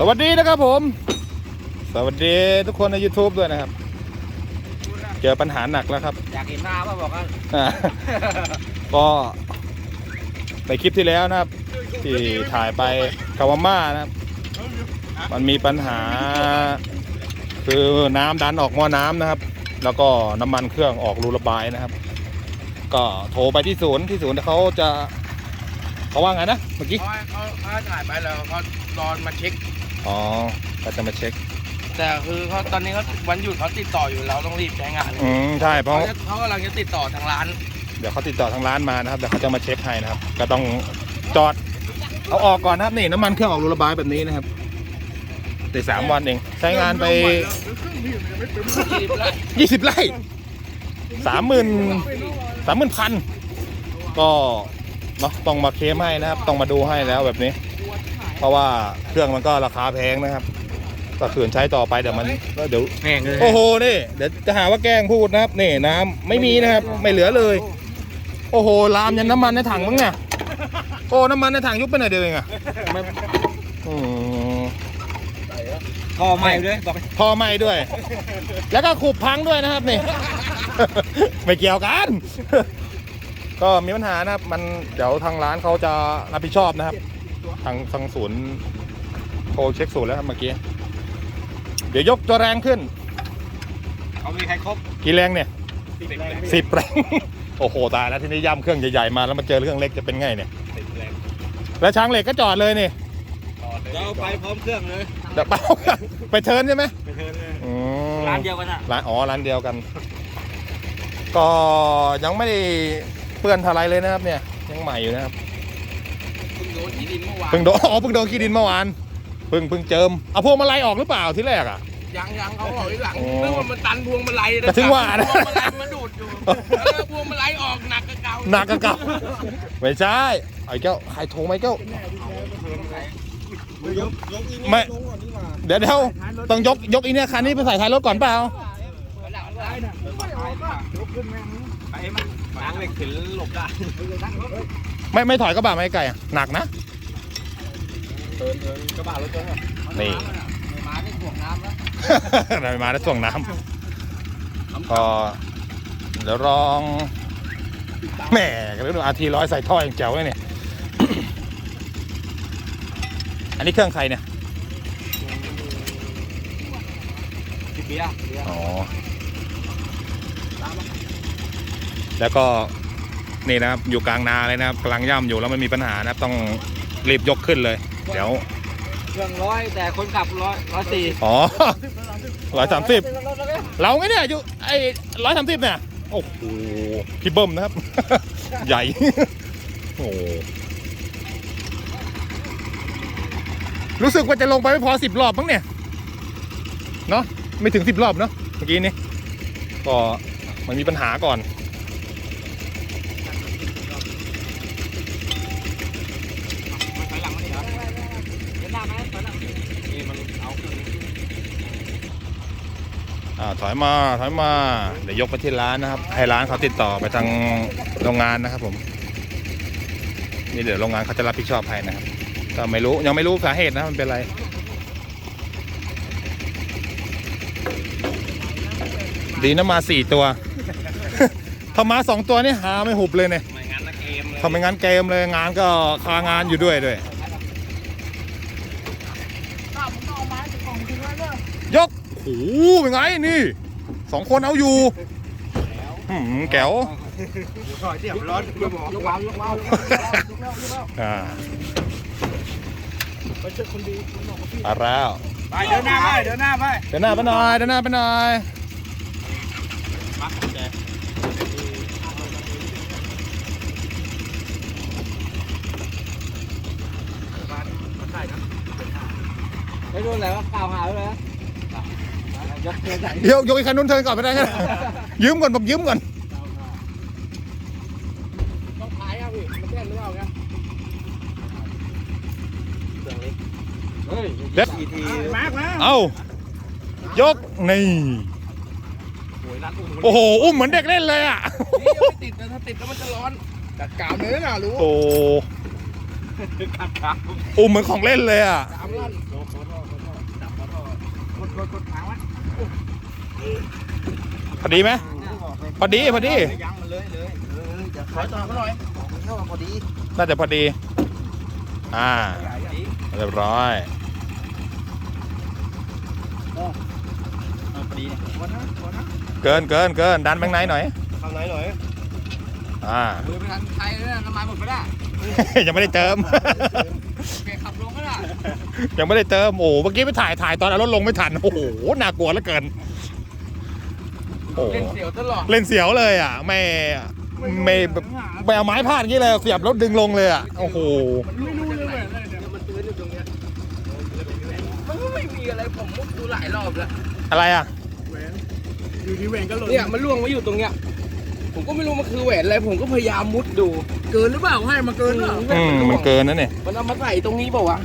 สวัสดีนะครับผม สวัสดีทุกคนใน YouTube ด้วยนะครับ เจอปัญหาหนักแล้วครับ อยากเห็นหน้าป่ะบอกว่าอ่าก็ในคลิปที่แล้วนะครับ ที่ถ่ายไปคาวาม่านะครับ มันมีปัญหา คือน้ำดันออกหม้อน้ำนะครับ แล้วก็น้ำมันเครื่องออกรูระบายนะครับ ก็โทรไปที่ศูนย์ที่ศูนย์เขาจะเขาว่าไงนะเมื่อกี้เขาเขาเขาถ่ายไปแล้วเขาตอนมาเช็ค อ๋อเขาจะมาเช็ค แต่คือเขาตอนนี้เขาวันหยุดเขาติดต่ออยู่เราต้องรีบใช้งานอืมใช่เพราะ เขาจะเขากำลังจะติดต่อทางร้าน เดี๋ยวเขาติดต่อทางร้านมานะครับเดี๋ยวเขาจะมาเช็คให้นะครับ ก็ต้องจอด เอาออกก่อนนะครับนี่น้ำมันเครื่องออกรูระบายแบบนี้นะครับแต่สามวันเองใช้งานไปรีบไล่ยี่สิบไร่สามหมื่นสามหมื่นพันก็เนาะต้องมาเคลมให้นะครับ ต้องมาดูให้แล้วแบบนี้ เพราะว่าเครื่องมันก็ราคาแพงนะครับก็ขืนใช้ต่อไปเดี๋ยวมันก็เดี๋ยวแพงเลยโอ้โหนี่เดี๋ยวจะหาว่าแกล้งพูดนะครับนี่น้ำไม่มีนะครับ ไม่เหลือเลย โอ้โหลามยันน้ำมันในถังมั้งเนี่ยโอ้น้ำมันในถังยุบไปหน่อยเดียวเองอะอืมคอใหม่ด้วยบอกพอไหม่ด้วย แล้วก็ขูบพังด้วยนะครับนี่ไม่เกี่ยวกัน ก็มีปัญหานะครับ มันเดี๋ยวทางร้านเขาจะรับผิดชอบนะครับ ทางทางศูนย์โทรเช็คศูนย์แล้วครับเมื่อกี้ เดี๋ยวยกตัวแรงขึ้น เขามีใครครบกี่แรงเนี่ยสิบแรงสิบแรง โอ้โหตายแล้วที่นี่ย่ำเครื่องใหญ่ๆมาแล้วมาเจอเครื่องเล็กจะเป็นไงเนี่ย สิบแรงแล้วช้างเหล็กก็จอดเลยนี่เราไปพร้อมเครื่องเลยเดี๋ยวเปล่าไปเทิร์นใช่ไหมไปเทิร์นเลยอืม ร้านเดียวกันอะร้านอ๋อร้านเดียวกัน ก็ยังไม่ได้เปื้อนอะไรเลยนะครับเนี่ยยังใหม่อยู่นะครับเพิ่งโด นที่ดินเมื่อวานเพิ่งโดนอ๋อเพิ่งโดนขี้ดินเมื่อวานเพิ่งเพิ่งเจิมเอาพวงมาลัยออกหรือเปล่าที่แรกอะ ยังยังเขาบอกที่หลังอ๋อนึกว่ามันตันพวงมาลัยแต่ถึงว่านะ พวงมาลัยมันดูดอยู่เออพวงมาลัยออกหนักกว่าเก่าหนักกะเก่าไม่ใช่ไอ้เจ้าใครโทรไหมเจ้า ไม่ เดี๋ยวเดี๋ยวต้องยกยกอีเนี่ยคันนี้ไปใส่ท้ายรถก่อนเปล่า ไปมันล้างเหล็กถึงหลบได้ ไม่ไม่ถอยกระบะไม่ไกลอะหนักนะเดินเดินกระบะรถเจ้านี่ มาได้ถ่วงน้ำแล้วเดี๋ยวมาแล้วส่วงน้ำก็เดี๋ยวลองแหมก็เลยดูอาทีร้อยใส่ท่ออย่างแจ๋วเลยเนี่ย อันนี้เครื่องใครเนี่ย พี่เบียร์เบียร์อ๋อแล้วก็ นี่นะครับอยู่กลางนาเลยนะครับกำลังย่ำอยู่แล้วมันมีปัญหานะครับต้องรีบยกขึ้นเลย เดี๋ยวเครื่องร้อยแต่คนขับร้อยร้อยสี่อ๋อร้อยสามสิบเราไงเนี่ยอยู่ไอ้ร้อยสามสิบเนี่ยโอ้โหพี่เบิ้มนะครับ ใหญ่โอ้โหรู้สึกว่าจะลงไปไม่พอสิบรอบมั้งเนี่ยเนาะไม่ถึงสิบรอบเนาะเมื่อกี้นี้ก็มันมีปัญหาก่อนมันถอยหลังมันเหรอเดินหน้าไหมถ อยหลังนี่มันเอาเครื่องนี้อ่าถอยมาถอยมาเดี๋ยวยกไปที่ร้านนะครับ ให้ร้านเขาติดต่อไปทางโรงงานนะครับผมนี่เดี๋ยวโรงงานเขาจะรับผิดชอบให้นะครับก็ไม่รู้ยังไม่รู้สาเหตุนะมันเป็นอะไรดีนะมาสี่ตัวถ้ามาสองตัวนี่หาไม่หุบเลยเนี่ยไม่งั้นนะเกมเลยทำไม่งั้นเกมเลยงานก็คางานอยู่ด้วยด้วย ยกโอ้โหเป็นไงนี่สองคนเอาอยู่หืมแก้วถอยเสียบร้อนยกยกวางยกวางอ่ามาแล้ว ไปเดินหน้าไปเดินหน้าไปเดินหน้าไปหน่อยเดินหน้าไปหน่อยไม่รู้อะไรว่ากล่าวหาเลยนะ เทใส่เดี๋ยวยกอีกคันนู้นเทิร์นก่อนไปได้ไหมยืมก่อนผมยืมก่อนต้องขายอะพี่มันแน่นหรือเปล่าครับเครื่องเล็กเฮ้ยเด็ดทีทีมากแล้วเอายกนี่โอ้ยรัดอุ้มโอ้โหอุ้มเหมือนเด็กเล่นเลยอะนี่ยังไม่ติดนะถ้าติดแล้วมันจะร้อนจัดการเลยนะรู้โอ้ขัดขาอุ้มเหมือนของเล่นเลยอะสามลั่นโดนโดนโดนโดนจับโดนกดกดกดขางไว้ พอดีไหมพอดีพอดียังมันเลยเลยเออจะถอยต่อมาหน่อยเข้ามาพอดีน่าจะพอดี อ่าใหญ่ดีเรียบร้อยเออพอดีเนี่ยวันนั้นวันนั้นเกินเกินเกินดันแบงค์ไหนหน่อยทำไหนหน่อยอ่ามือไปทันใครเลยน้ำมันหมดไปได้ยังไม่ได้เติมเกขับลงก็ได้ยังไม่ได้เติมโอ้โหเมื่อกี้ไปถ่ายถ่ายตอนเอารถลงไม่ทันโอ้โหน่ากลัวเหลือเกิน โอ้โหเล่นเสียวตลอดเล่นเสียวเลยอะไม่ไม่แบบไปเอาไม้พาดอย่างนี้เลยเสียบรถดึงลงเลยอะโอ้โหไม่รู้เลยเหมือนอะไรเนี่ยมันตื้นอยู่ตรงเนี้ยมันก็ไม่มีอะไรผมมุดดูหลายรอบแล้วอะไรอะอยู่ที่เวงก็หล่นเนี่ยมันล่วงมาอยู่ตรงเนี้ยผมก็ไม่รู้มันคือแหวนอะไรผมก็พยายามมุดดู เกินหรือเปล่าให้มาเกินหรือเปล่าอืมมันเกินนะเนี่ยมันเอามาใส่ตรงนี้เปล่าวะ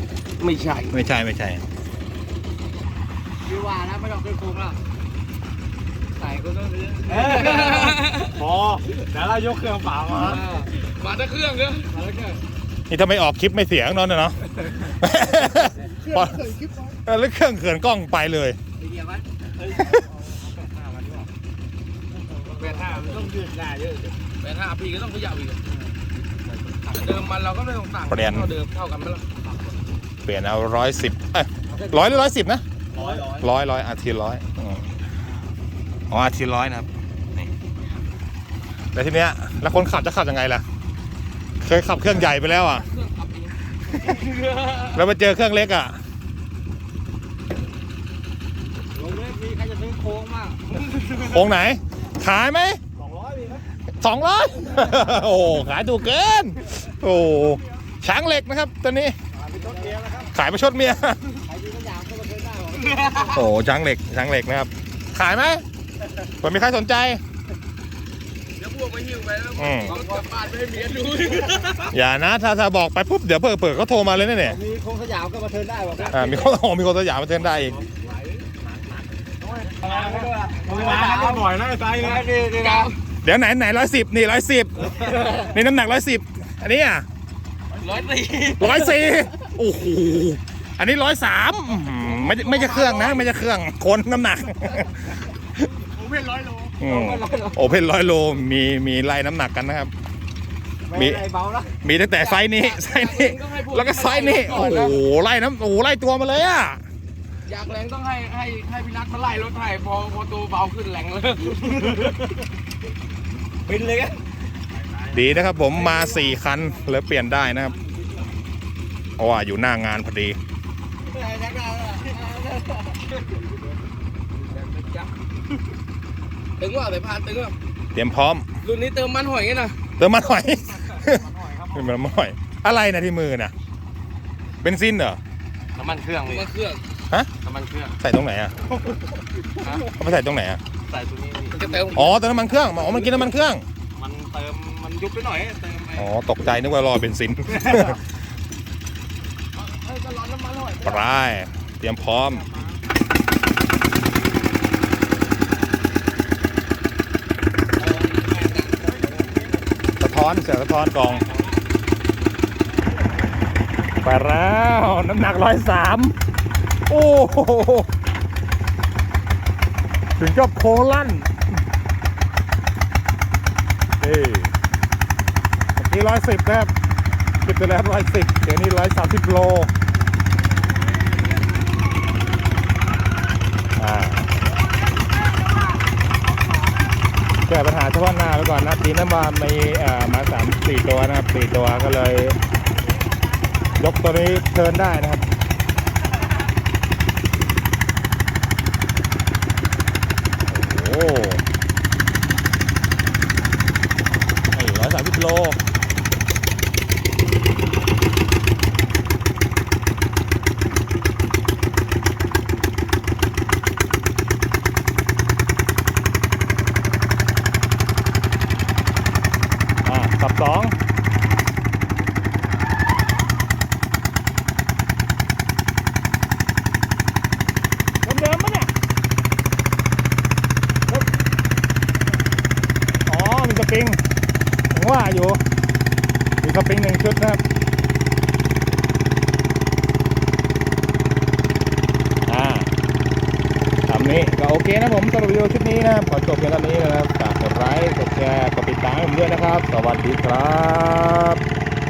ไม่ใช่ไม่ใช่ไม่ใช่พี่ว่าแล้วไม่ต้องขึ้นโคมแล้วใส่ก็ต้องเลื้อพอเดี๋ยวเรายกเครื่องเปล่ามา มาตะเครื่องเนอะมาตะเครื่องนี่ถ้าไม่ออกคลิปไม่เสียงนอนนะเนาะพอเออแล้วเครื่องเขินกล้องไปเลยดีเดียวมั้ยแปดห้ามันต้องยืดได้เยอะแปดห้าพี่ก็ต้องขยับอีกเดิมมันเราก็ไม่ต้องต่างเปลี่ยนเท่าเดิมเท่ากันไหมล่ะเปลี่ยนเอาร้อยสิบเอ้ยร้อยหรือร้อยสิบนะร้อยร้อยร้อยร้อยอาทีร้อย อืมอ๋ออาทีร้อยนะครับนี่แล้วทีเนี้ยแล้วคนขับจะขับยังไงล่ะ เคยขับเครื่องใหญ่ไปแล้วอะ เครื่องขับเองแล้วมาเจอเครื่องเล็กอะลงเลยมีใครจะซื้อโค้งมากโค้งไหน ขายไหมสองร้อยมีไหมสองร้อยโอ้โหขายถูกเกิน โอ้โหช้างเหล็กนะครับตัวนี้เป็นรถเมียนะครับขายประชดเมียใครที่ก็อยากก็มาซื้อได้หรอโอ้โหช้างเหล็กช้างเหล็กนะครับ ขายไหม เผื่อมีใครสนใจ เดี๋ยวพวกมาหิ้วไปแล้วอืม เอากลับบ้านไปให้เมียดูอย่านะถ้าถ้าบอกไปปุ๊บเดี๋ยวเปิดเปิดเขาโทรมาเลยนะเนี่ยมีโค้งสยามก็มาเทิร์นได้บอกอ่ามีคนโอ้มีคนสยามมาเทิร์นได้อีกมึงมาก็บ่อยนะไอ้ไซเลย นี่นี่นะเดี๋ยวไหนไหนร้อยสิบนี่ร้อยสิบนี่น้ำหนักร้อยสิบอันนี้อะร้อยสี่ร้อยสี่โอ้โหอันนี้ร้อยสามไม่ไม่ใช่เครื่องนะ ไม่ใช่เครื่องคนน้ำหนักผม เป็นร้อยโลอืมโอเพนร้อยโลมีมีไล่น้ำหนักกันนะครับ มีไอ้เบาละมีตั้งแต่ไซส์นี้ไซส์นี้ แล้วก็ไซส์นี้ โอ้โหไล่น้ำโอ้โหไล่ตัวมาเลยอะ อยากแรงต้องให้ให้ให้พี่นัทมาไล่รถให้พอพอตัวเบาขึ้นแรงเลยบินเลยกันดีนะครับผมมาสี่คันแล้วเปลี่ยนได้นะครับเพราะว่าอยู่หน้างานพอดี ตึงว่าสายพานตึงว่าเตรียมพร้อม รุ่นนี้เติมมันหอยไงนะเติมมันหน่อยเป็นมันหน่อย อะไรนะที่มือน่ะเบนซินเหรอ น้ำมันเครื่องน้ำมันเครื่องฮะ น้ำมันเครื่อง ใส่ตรงไหนอะเขาไปใส่ตรงไหนอะ ใส่ตัวนี้มันจะเติมอ๋อเติมน้ำมันเครื่อง อ๋อ มันกินน้ำมันเครื่อง มันเติม มันยุบไปหน่อย เติมไปอ๋อ ตกใจนึกว่ารอเบนซินเฮ้ยก็ร้อนน้ำมันหอยปลายเตรียมพร้อม ท้อนเสียสะท้อนกองไปแล้วน้ำหนักร้อยสามโอ้โหถึงกับโคลั่นเอ้เมื่อกี้ร้อยสิบนะครับคิดไปแล้วร้อยสิบเดี๋ยวนี้ร้อยสามสิบโล อ่าแก้ปัญหาเฉพาะหน้าไปก่อนนะทีนั้นมามีเอ่อมาสามสี่ตัวนะครับสี่ตัวก็เลย ยกตัวนี้เทินได้นะครับโอ้โหร้อยสามสิบโล สองเดิมๆปะเนี่ยอ๋อ มีสปริงผมว่าอยู่ มีสปริงหนึ่งชุดนะครับอ่าทำนี้ก็โอเคนะผมสำหรับวิดีโอชุดนี้นะครับขอจบเพียงเท่านี้นะครับ ไลค์ กดแชร์ กดติดตามให้ผมด้วยนะครับ สวัสดีครับ